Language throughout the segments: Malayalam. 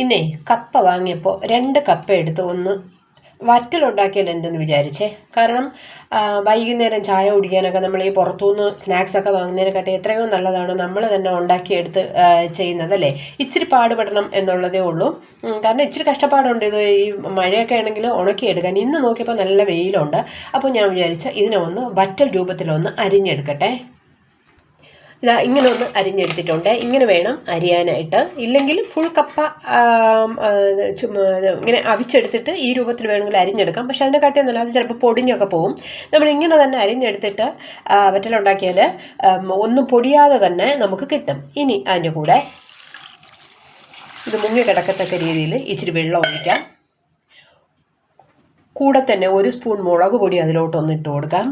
ഇന്നേ കപ്പ വാങ്ങിയപ്പോൾ രണ്ട് കപ്പ എടുത്ത് ഒന്ന് വറ്റലുണ്ടാക്കിയാൽ എന്തെന്ന് വിചാരിച്ചേ? കാരണം വൈകുന്നേരം ചായ കുടിക്കാനൊക്കെ നമ്മൾ ഈ പുറത്തുനിന്ന് സ്നാക്സൊക്കെ വാങ്ങുന്നതിനെക്കാട്ടി എത്രയോ നല്ലതാണ് നമ്മൾ തന്നെ ഉണ്ടാക്കിയെടുത്ത് ചെയ്യുന്നതല്ലേ ഇച്ചിരി പാടുപെടണം എന്നുള്ളതേ ഉള്ളൂ. കാരണം ഇച്ചിരി കഷ്ടപ്പാടുണ്ട് ഇത് ഈ മഴയൊക്കെ ആണെങ്കിൽ ഉണക്കിയെടുക്കാൻ. ഇന്ന് നോക്കിയപ്പോൾ നല്ല വെയിലുണ്ട്. അപ്പോൾ ഞാൻ വിചാരിച്ച ഇതിനെ ഒന്ന് വറ്റൽ രൂപത്തിലൊന്ന് അരിഞ്ഞെടുക്കട്ടെ. ഇതാ ഇങ്ങനെ ഒന്ന് അരിഞ്ഞെടുത്തിട്ടുണ്ട്. ഇങ്ങനെ വേണം അരിയാനായിട്ട്. ഇല്ലെങ്കിൽ ഫുൾ കപ്പ ഇങ്ങനെ അവിച്ചെടുത്തിട്ട് ഈ രൂപത്തിൽ വേണമെങ്കിൽ അരിഞ്ഞെടുക്കാം. പക്ഷെ അതിന്റെ കാട്ടിൽ നല്ല അത് ചിലപ്പോൾ പൊടിഞ്ഞൊക്കെ പോകും. നമ്മൾ ഇങ്ങനെ തന്നെ അരിഞ്ഞെടുത്തിട്ട് വറ്റലുണ്ടാക്കിയാൽ ഒന്നും പൊടിയാതെ തന്നെ നമുക്ക് കിട്ടും. ഇനി അതിന്റെ കൂടെ ഇത് മുങ്ങി കിടക്കത്തക്ക രീതിയിൽ ഇച്ചിരി വെള്ളം ഒഴിക്കാം. കൂടെ തന്നെ ഒരു സ്പൂൺ മുളക് പൊടി അതിലോട്ടൊന്ന് ഇട്ട് കൊടുക്കാം.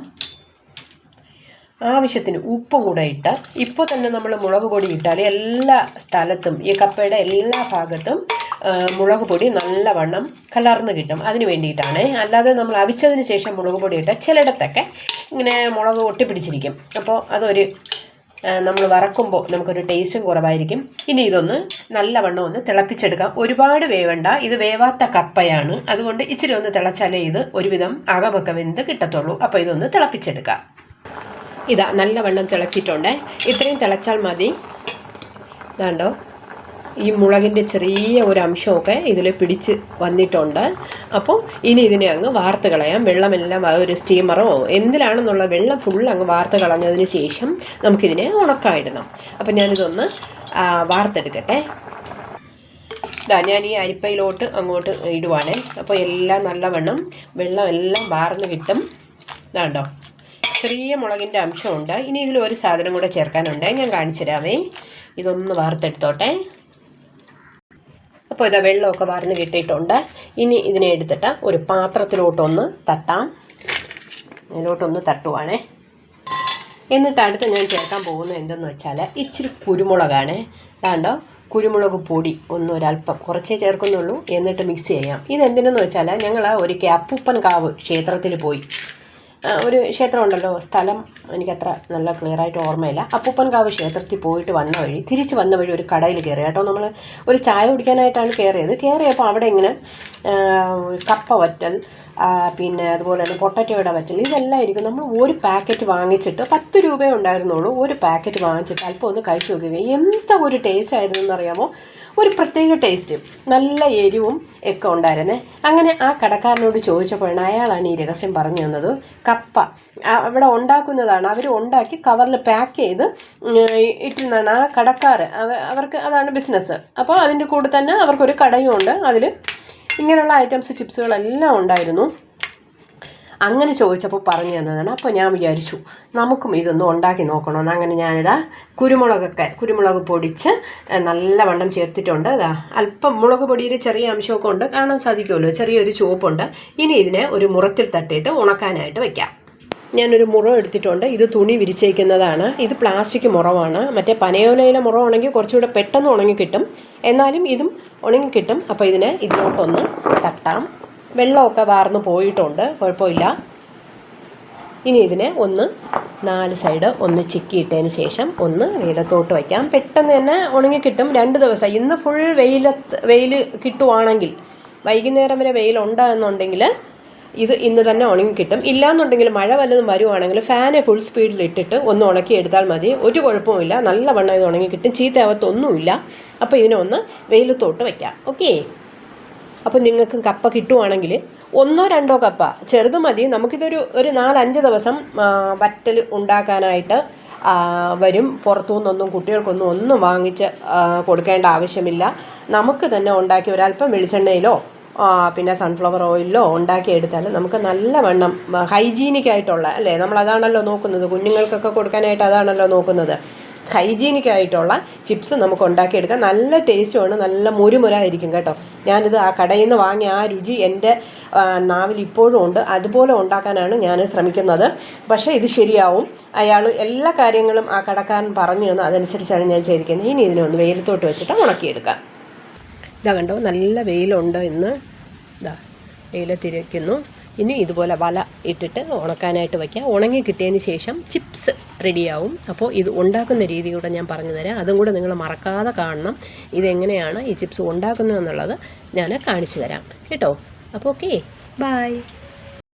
ആവശ്യത്തിന് ഉപ്പും കൂടെ ഇട്ട് ഇപ്പോൾ തന്നെ നമ്മൾ മുളക് പൊടി ഇട്ടാൽ എല്ലാ സ്ഥലത്തും ഈ കപ്പയുടെ എല്ലാ ഭാഗത്തും മുളക് പൊടി നല്ലവണ്ണം കലർന്ന് കിട്ടും. അതിന് വേണ്ടിയിട്ടാണ്. അല്ലാതെ നമ്മൾ അവിച്ചതിന് ശേഷം മുളക് പൊടി ഇട്ട് ചിലയിടത്തൊക്കെ ഇങ്ങനെ മുളക് ഒട്ടിപ്പിടിച്ചിരിക്കും. അപ്പോൾ അതൊരു നമ്മൾ വറക്കുമ്പോൾ നമുക്കൊരു ടേസ്റ്റും കുറവായിരിക്കും. ഇനി ഇതൊന്ന് നല്ലവണ്ണം ഒന്ന് തിളപ്പിച്ചെടുക്കാം. ഒരുപാട് വേവണ്ട. ഇത് വേവാത്ത കപ്പയാണ്. അതുകൊണ്ട് ഇച്ചിരി ഒന്ന് തിളച്ചാലേ ഇത് ഒരുവിധം അകമൊക്കെ വെന്ത് കിട്ടത്തുള്ളൂ. അപ്പോൾ ഇതൊന്ന് തിളപ്പിച്ചെടുക്കാം. ഇതാ നല്ലവണ്ണം തിളച്ചിട്ടുണ്ട്. ഇത്രയും തിളച്ചാൽ മതി. ഇതാണ്ടോ. ഈ മുളകിന്റെ ചെറിയ ഒരു അംശമൊക്കെ ഇതിൽ പിടിച്ച് വന്നിട്ടുണ്ട്. അപ്പോൾ ഇനി ഇതിനെ അങ്ങ് വാർത്ത് കളയാം. വെള്ളമെല്ലാം ഒരു സ്റ്റീമറോ എന്തിലാണെന്നുള്ള വെള്ളം ഫുൾ അങ്ങ് വാർത്ത് കളഞ്ഞതിന് ശേഷം നമുക്കിതിനെ ഉണക്കായിടണം അപ്പോൾ ഞാനിതൊന്ന് വാർത്തെടുക്കട്ടെ. ഇതാ ഞാൻ ഈ അരിപ്പയിലോട്ട് അങ്ങോട്ട് ഇടുവാണേ. അപ്പോൾ എല്ലാം നല്ലവണ്ണം വെള്ളം എല്ലാം വാർന്ന് കിട്ടും. ഇതാണ്ടോ. ചെറിയ മുളകിന്റെ അംശമുണ്ട്. ഇനി ഇതിൽ ഒരു സാധനം കൂടെ ചേർക്കാനുണ്ട്. ഞാൻ കാണിച്ചു തരാമേ ഇതൊന്ന് വാർത്തെടുത്തോട്ടെ. അപ്പോൾ ഇതാ വെള്ളമൊക്കെ വാർന്ന് കിട്ടിയിട്ടുണ്ട്. ഇനി ഇതിനെ എടുത്തിട്ട് ഒരു പാത്രത്തിലോട്ടൊന്ന് തട്ടാം. ഇതിലോട്ടൊന്ന് തട്ടുവാണേ. എന്നിട്ട് അടുത്ത് ഞാൻ ചേർക്കാൻ പോകുന്നത് എന്തെന്ന് വെച്ചാൽ ഇച്ചിരി കുരുമുളകാണ്. കണ്ടോ കുരുമുളക് പൊടി ഒന്ന് ഒരല്പം കുറച്ചേ ചേർക്കുന്നുള്ളൂ. എന്നിട്ട് മിക്സ് ചെയ്യാം. ഇതെന്തിനെന്ന് വെച്ചാൽ ഞങ്ങൾ ഒരു അപ്പൂപ്പൻ കാവ് ക്ഷേത്രത്തിൽ പോയി ഒരു ക്ഷേത്രം ഉണ്ടല്ലോ സ്ഥലം എനിക്കത്ര നല്ല ക്ലിയറായിട്ട് ഓർമ്മയില്ല. അപ്പൂപ്പൻകാവ് ക്ഷേത്രത്തിൽ പോയിട്ട് വന്ന വഴി തിരിച്ച് വന്ന വഴി ഒരു കടയിൽ കയറി. കേട്ടോ നമ്മൾ ഒരു ചായ കുടിക്കാനായിട്ടാണ് കയറിയത്. കയറിയപ്പോൾ അവിടെ ഇങ്ങനെ കപ്പ വറ്റൽ പിന്നെ അതുപോലെ തന്നെ പൊട്ടറ്റോയുടെ വറ്റൽ ഇതെല്ലാം ഇരിക്കും. നമ്മൾ ഒരു പാക്കറ്റ് വാങ്ങിച്ചിട്ട് പത്ത് രൂപയേ ഉണ്ടായിരുന്നുള്ളൂ. ഒരു പാക്കറ്റ് വാങ്ങിച്ചിട്ട് അല്പം ഒന്ന് കഴിച്ചു നോക്കുക എന്താ ഒരു ടേസ്റ്റ് ആയിരുന്നു അറിയാമോ? ഒരു പ്രത്യേക ടേസ്റ്റ് നല്ല എരിവും ഒക്കെ ഉണ്ടായിരുന്നേ. അങ്ങനെ ആ കടക്കാരനോട് ചോദിച്ചപ്പോഴാണ് അയാളാണ് ഈ രഹസ്യം പറഞ്ഞു തന്നത്. കപ്പ അവിടെ ഉണ്ടാക്കുന്നതാണ്. അവർ ഉണ്ടാക്കി കവറിൽ പാക്ക് ചെയ്ത് ഇട്ടിരുന്നതാണ്. ആ കടക്കാർ അവർക്ക് അതാണ് ബിസിനസ് അപ്പോൾ അതിന്റെ കൂടെ തന്നെ അവർക്കൊരു കടയും ഉണ്ട് അതിൽ ഇങ്ങനെയുള്ള ഐറ്റംസ് ചിപ്സുകളെല്ലാം ഉണ്ടായിരുന്നു. അങ്ങനെ ചോദിച്ചപ്പോൾ പറഞ്ഞു തന്നതാണ്. അപ്പോൾ ഞാൻ വിചാരിച്ചു നമുക്കും ഇതൊന്നും ഉണ്ടാക്കി നോക്കണമെന്ന്. അങ്ങനെ ഞാനിതാ കുരുമുളകൊക്കെ കുരുമുളക് പൊടിച്ച് നല്ല നല്ലവണ്ണം ചേർത്തിട്ടുണ്ട്. അതാ അല്പം മുളക് പൊടിയിൽ ചെറിയ അംശമൊക്കെ ഉണ്ട് കാണാൻ സാധിക്കുമല്ലോ. ചെറിയൊരു ചുവപ്പുണ്ട്. ഇനി ഇതിനെ ഒരു മുറത്തിൽ തട്ടിയിട്ട് ഉണക്കാനായിട്ട് വയ്ക്കാം ഞാനൊരു മുറം എടുത്തിട്ടുണ്ട്. ഇത് തുണി വിരിച്ചേക്കുന്നതാണ്. ഇത് പ്ലാസ്റ്റിക് മുറവാണ്. മറ്റേ പനയോലയിലെ മുറമാണെങ്കിൽ കുറച്ചുകൂടെ പെട്ടെന്ന് ഉണങ്ങി കിട്ടും എന്നാലും ഇതും ഉണങ്ങി കിട്ടും അപ്പോൾ ഇതിനെ ഇതിലോട്ടൊന്ന് തട്ടാം. വെള്ളമൊക്കെ വാർന്ന് പോയിട്ടുണ്ട്. കുഴപ്പമില്ല. ഇനി ഇതിനെ ഒന്ന് നാല് സൈഡ് ഒന്ന് ചിക്കിയിട്ടതിന് ശേഷം ഒന്ന് വെയിലത്തോട്ട് വയ്ക്കാം. പെട്ടെന്ന് തന്നെ ഉണങ്ങി കിട്ടും. രണ്ട് ദിവസം. ഇന്ന് ഫുൾ വെയിലത്ത് വെയിൽ കിട്ടുവാണെങ്കിൽ വൈകുന്നേരം വരെ വെയിലുണ്ട് എന്നുണ്ടെങ്കിൽ ഇത് ഇന്ന് തന്നെ ഉണങ്ങി കിട്ടും. ഇല്ലാന്നുണ്ടെങ്കിൽ മഴ വല്ലതും വരുവാണെങ്കിൽ ഫാനെ ഫുൾ സ്പീഡിൽ ഇട്ടിട്ട് ഒന്ന് ഉണക്കി എടുത്താൽ മതി. ഒരു കുഴപ്പമില്ല നല്ല വണ്ണം ഇത് ഉണങ്ങി കിട്ടും. ചീത്തയാവത്തൊന്നുമില്ല. അപ്പോൾ ഇതിനെ ഒന്ന് വെയിലത്തോട്ട് വയ്ക്കാം. ഓക്കേ അപ്പോൾ നിങ്ങൾക്ക് കപ്പ കിട്ടുവാണെങ്കിൽ ഒന്നോ രണ്ടോ കപ്പ ചെറുത് മതി. നമുക്കിതൊരു ഒരു നാലഞ്ച് ദിവസം വറ്റൽ ഉണ്ടാക്കാനായിട്ട് വരും. പുറത്തു നിന്നൊന്നും കുട്ടികൾക്കൊന്നും ഒന്നും വാങ്ങിച്ച് കൊടുക്കേണ്ട ആവശ്യമില്ല. നമുക്ക് തന്നെ ഉണ്ടാക്കി ഒരല്പം വെളിച്ചെണ്ണയിലോ പിന്നെ സൺഫ്ലവർ ഓയിലിലോ ഉണ്ടാക്കി എടുത്താൽ നമുക്ക് നല്ലവണ്ണം ഹൈജീനിക് ആയിട്ടുള്ള അല്ലേ? നമ്മൾ അതാണല്ലോ നോക്കുന്നത്. കുഞ്ഞുങ്ങൾക്കൊക്കെ കൊടുക്കാനായിട്ട് അതാണല്ലോ നോക്കുന്നത്. ഹൈജീനിക് ആയിട്ടുള്ള ചിപ്സ് നമുക്ക് ഉണ്ടാക്കിയെടുക്കാം. നല്ല ടേസ്റ്റുമാണ്. നല്ല മുരുമുരായിരിക്കും കേട്ടോ. ഞാനിത് ആ കടയിൽ നിന്ന് വാങ്ങിയ ആ രുചി എന്റെ നാവിൽ ഇപ്പോഴും ഉണ്ട്. അതുപോലെ ഉണ്ടാക്കാനാണ് ഞാൻ ശ്രമിക്കുന്നത്. പക്ഷേ ഇത് ശരിയാവും. അയാൾ എല്ലാ കാര്യങ്ങളും ആ കടക്കാരൻ പറഞ്ഞു തന്നു അതനുസരിച്ചാണ് ഞാൻ ചെയ്തിരിക്കുന്നത്. ഇനി ഇതിനൊന്ന് വെയിലത്തോട്ട് വെച്ചിട്ട് ഉണക്കിയെടുക്കാം. ഇതാ കണ്ടോ? നല്ല വെയിലുണ്ട് ഇന്ന്. ഇതാ വെയിലത്തിരിക്കുന്നു. ഇനി ഇതുപോലെ വല ഇട്ടിട്ട് ഉണക്കാനായിട്ട് വയ്ക്കുക ഉണങ്ങി കിട്ടിയതിന് ശേഷം ചിപ്സ് റെഡിയാവും. അപ്പോൾ ഇത് ഉണ്ടാക്കുന്ന രീതി കൂടെ ഞാൻ പറഞ്ഞു തരാം. അതും കൂടെ നിങ്ങൾ മറക്കാതെ കാണണം ഇതെങ്ങനെയാണ് ഈ ചിപ്സ് ഉണ്ടാക്കുന്നതെന്നുള്ളത് ഞാൻ കാണിച്ചു തരാം. കേട്ടോ? അപ്പോൾ ഓക്കെ. ബായ്